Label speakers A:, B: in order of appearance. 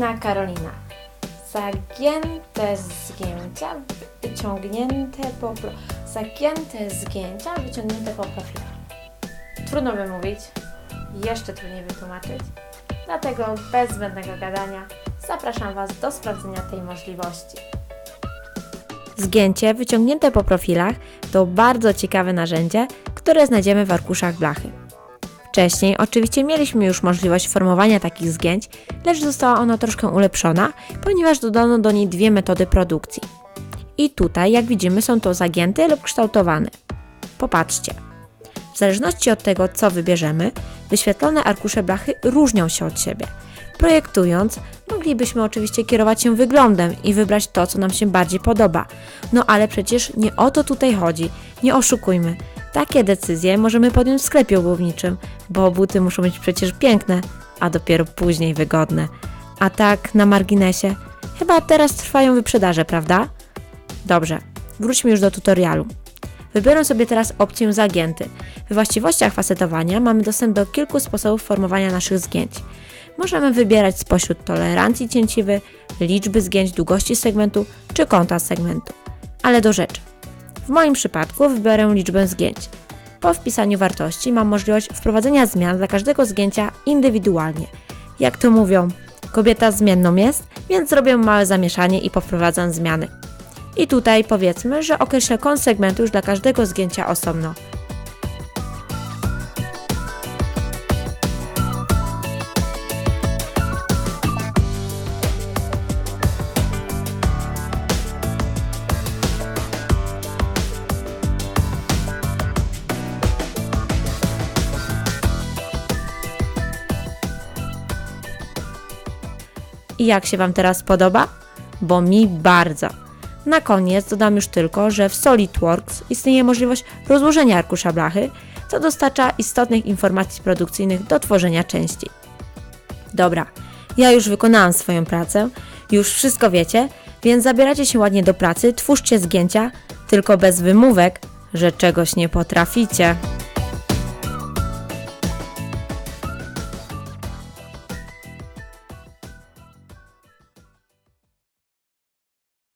A: Piękna Karolina. Zagięte zgięcia, wyciągnięte po... Zagięte zgięcia, wyciągnięte po profilu. Trudno wymówić, jeszcze trudniej wytłumaczyć. Dlatego bez zbędnego gadania zapraszam Was do sprawdzenia tej możliwości. Zgięcie wyciągnięte po profilach to bardzo ciekawe narzędzie, które znajdziemy w arkuszach blachy. Wcześniej oczywiście mieliśmy już możliwość formowania takich zgięć, lecz została ona troszkę ulepszona, ponieważ dodano do niej dwie metody produkcji. I tutaj, jak widzimy, są to zagięte lub kształtowane. Popatrzcie. W zależności od tego, co wybierzemy, wyświetlone arkusze blachy różnią się od siebie. Projektując, moglibyśmy oczywiście kierować się wyglądem i wybrać to, co nam się bardziej podoba. No ale przecież nie o to tutaj chodzi, nie oszukujmy. Takie decyzje możemy podjąć w sklepie obuwniczym, bo buty muszą być przecież piękne, a dopiero później wygodne. A tak, na marginesie, chyba teraz trwają wyprzedaże, prawda? Dobrze, wróćmy już do tutorialu. Wybiorę sobie teraz opcję zagięty. We właściwościach facetowania mamy dostęp do kilku sposobów formowania naszych zgięć. Możemy wybierać spośród tolerancji cięciwy, liczby zgięć długości segmentu czy kąta segmentu. Ale do rzeczy. Moim przypadku wybiorę liczbę zgięć. Po wpisaniu wartości mam możliwość wprowadzenia zmian dla każdego zgięcia indywidualnie. Jak to mówią, kobieta zmienną jest, więc zrobię małe zamieszanie i powprowadzam zmiany. I tutaj powiedzmy, że określę kąt segmentu już dla każdego zgięcia osobno. I jak się Wam teraz podoba? Bo mi bardzo. Na koniec dodam już tylko, że w SolidWorks istnieje możliwość rozłożenia arkusza blachy, co dostarcza istotnych informacji produkcyjnych do tworzenia części. Dobra, ja już wykonałam swoją pracę, już wszystko wiecie, więc zabieracie się ładnie do pracy, twórzcie zgięcia, tylko bez wymówek, że czegoś nie potraficie.